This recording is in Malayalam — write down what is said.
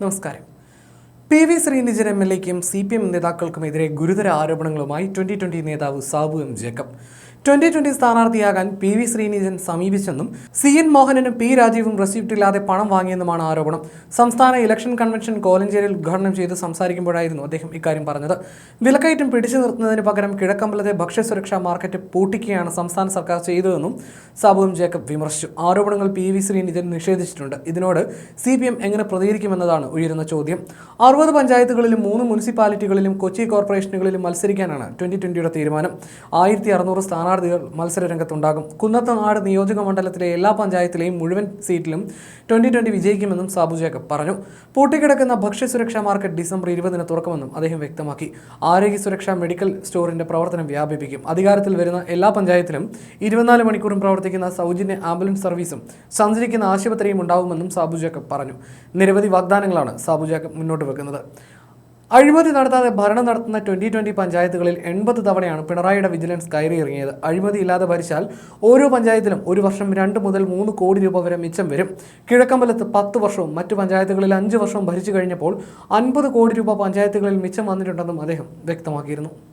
നമസ്കാരം. P V Sreenijan M L എക്കും C P M നേതാക്കൾക്കുമെതിരെ ഗുരുതര ആരോപണങ്ങളുമായി ട്വന്റി ട്വന്റി നേതാവ് Sabu M Jacob. Twenty twenty സ്ഥാനാർത്ഥിയാകാൻ P V Sreenijan സമീപിച്ചെന്നും സി എൻ മോഹനനും പി രാജീവും റെസിപ്റ്റില്ലാതെ പണം വാങ്ങിയെന്നുമാണ് ആരോപണം. സംസ്ഥാന ഇലക്ഷൻ കൺവെൻഷൻ കോലഞ്ചേരിയിൽ ഉദ്ഘാടനം ചെയ്ത് സംസാരിക്കുമ്പോഴായിരുന്നു അദ്ദേഹം ഇക്കാര്യം പറഞ്ഞത്. വിലക്കയറ്റം പിടിച്ചു നിർത്തുന്നതിന് പകരം കിഴക്കമ്പലത്തെ ഭക്ഷ്യസുരക്ഷാ മാർക്കറ്റ് പൂട്ടിക്കുകയാണ് സംസ്ഥാന സർക്കാർ ചെയ്തതെന്നും സാബു എം ജേക്കബ് വിമർശിച്ചു. ആരോപണങ്ങൾ പി വി ശ്രീനിജൻ നിഷേധിച്ചിട്ടുണ്ട്. ഇതിനോട് സി പി എം എങ്ങനെ പ്രതികരിക്കുമെന്നതാണ് ഉയരുന്ന ചോദ്യം. അറുപത് പഞ്ചായത്തുകളിലും മൂന്ന് മുനിസിപ്പാലിറ്റികളിലും കൊച്ചി കോർപ്പറേഷനുകളിലും മത്സരിക്കാനാണ് ട്വന്റി ട്വന്റിയുടെ തീരുമാനം. ആയിരത്തി അറുന്നൂറ് സ്ഥാനാർത്ഥികൾ മത്സര രംഗത്തുണ്ടാകും കുന്നത്തനാട് നിയോജക മണ്ഡലത്തിലെ എല്ലാ പഞ്ചായത്തിലെയും മുഴുവൻ സീറ്റിലും ട്വന്റി ട്വന്റി വിജയിക്കുമെന്നും സാബു ജേക്കബ് പറഞ്ഞു. പൂട്ടിക്കിടക്കുന്ന ഭക്ഷ്യസുരക്ഷാ മാർക്കറ്റ് ഡിസംബർ ഇരുപതിന് തുറക്കുമെന്നും അദ്ദേഹം വ്യക്തമാക്കി. ആരോഗ്യ സുരക്ഷാ മെഡിക്കൽ സ്റ്റോറിന്റെ പ്രവർത്തനം വ്യാപിപ്പിക്കും. അധികാരത്തിൽ വരുന്ന എല്ലാ പഞ്ചായത്തിലും ഇരുപത്തിനാല് മണിക്കൂറും പ്രവർത്തിക്കുന്ന സൗജന്യ ആംബുലൻസ് സർവീസും സഞ്ചരിക്കുന്ന ആശുപത്രിയും ഉണ്ടാവുമെന്നും സാബു ജേക്കബ് പറഞ്ഞു. നിരവധി വാഗ്ദാനങ്ങളാണ് സാബു ജേക്കബ് മുന്നോട്ട് വെക്കുന്നത്. അഴിമതി നടത്താതെ ഭരണം നടത്തുന്ന ട്വന്റി ട്വന്റി പഞ്ചായത്തുകളിൽ എൺപത് തവണയാണ് പിണറായിയുടെ വിജിലൻസ് കയറി ഇറങ്ങിയത് അഴിമതി ഇല്ലാതെ ഭരിച്ചാൽ ഓരോ പഞ്ചായത്തിലും ഒരു വർഷം രണ്ട് മുതൽ മൂന്ന് കോടി രൂപ വരെ മിച്ചം വരും. കിഴക്കമ്പലത്ത് പത്ത് വർഷവും മറ്റു പഞ്ചായത്തുകളിൽ അഞ്ച് വർഷവും ഭരിച്ചു കഴിഞ്ഞപ്പോൾ അൻപത് കോടി രൂപ പഞ്ചായത്തുകളിൽ മിച്ചം വന്നിട്ടുണ്ടെന്നും അദ്ദേഹം വ്യക്തമാക്കിയിരുന്നു.